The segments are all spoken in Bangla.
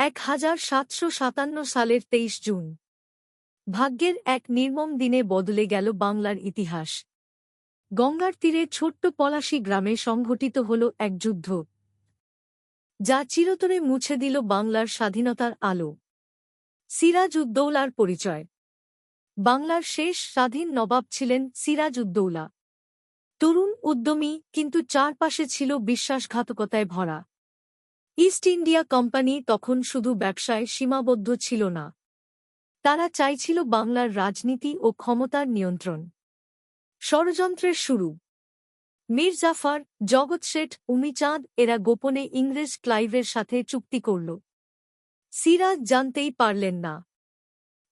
এক হাজার সাতশো সাতান্ন সালের তেইশ জুন। ভাগ্যের এক নির্মম দিনে বদলে গেল বাংলার ইতিহাস। গঙ্গার তীরে ছোট্ট পলাশী গ্রামে সংঘটিত হল এক যুদ্ধ। যা চিরতরে মুছে দিল বাংলার স্বাধীনতার আলো। সিরাজ উদ্দৌলার পরিচয়। বাংলার শেষ স্বাধীন নবাব ছিলেন সিরাজ উদ্দৌলা তরুণ উদ্যমী, কিন্তু চারপাশে ছিল বিশ্বাসঘাতকতায় ভরা। ইস্ট ইন্ডিয়া কোম্পানি তখন শুধু ব্যবসায় সীমাবদ্ধ ছিল না। তারা চাইছিল বাংলার রাজনীতি ও ক্ষমতার নিয়ন্ত্রণ। ষড়যন্ত্রের শুরু। মীর জাফর, জগৎ শেঠ উমিচাঁদ এরা গোপনে ইংরেজ ক্লাইভের সাথে চুক্তি করল। সিরাজ জানতেই পারলেন না।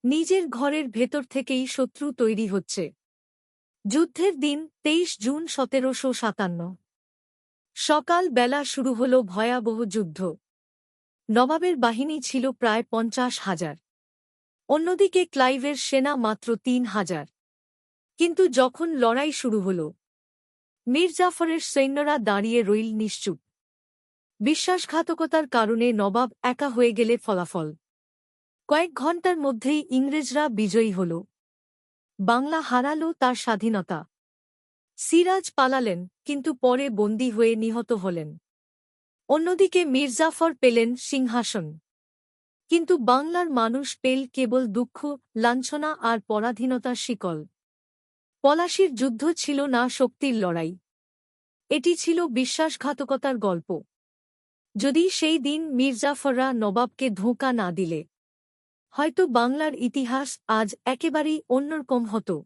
নিজের ঘরের ভেতর থেকেই শত্রু তৈরি হচ্ছে। যুদ্ধের দিন তেইশ জুন সতেরোশো সাতান্ন। সকাল বেলা শুরু হল ভয়াবহ যুদ্ধ। নবাবের বাহিনী ছিল প্রায় পঞ্চাশ হাজার। অন্যদিকে ক্লাইভের সেনা মাত্র তিন হাজার। কিন্তু যখন লড়াই শুরু হল মীরজাফরের সৈন্যরা দাঁড়িয়ে রইল নিশ্চুপ। বিশ্বাসঘাতকতার কারণে নবাব একা হয়ে গেলে ফলাফল। কয়েক ঘণ্টার মধ্যেই ইংরেজরা বিজয়ী হল। বাংলা হারাল তার স্বাধীনতা। সিরাজ পালালেন, কিন্তু পরে বন্দী হয়ে নিহত হলেন। অন্যদিকে মির্জাফর পেলেন সিংহাসন। কিন্তু বাংলার মানুষ পেল কেবল দুঃখ, লাঞ্ছনা আর পরাধীনতার শিকল। পলাশির যুদ্ধ ছিল না শক্তির লড়াই। এটি ছিল বিশ্বাসঘাতকতার গল্প। যদি সেই দিন মির্জাফররা নবাবকে ধোঁকা না দিলে, হয়তো বাংলার ইতিহাস আজ একেবারেই অন্যরকম হতো।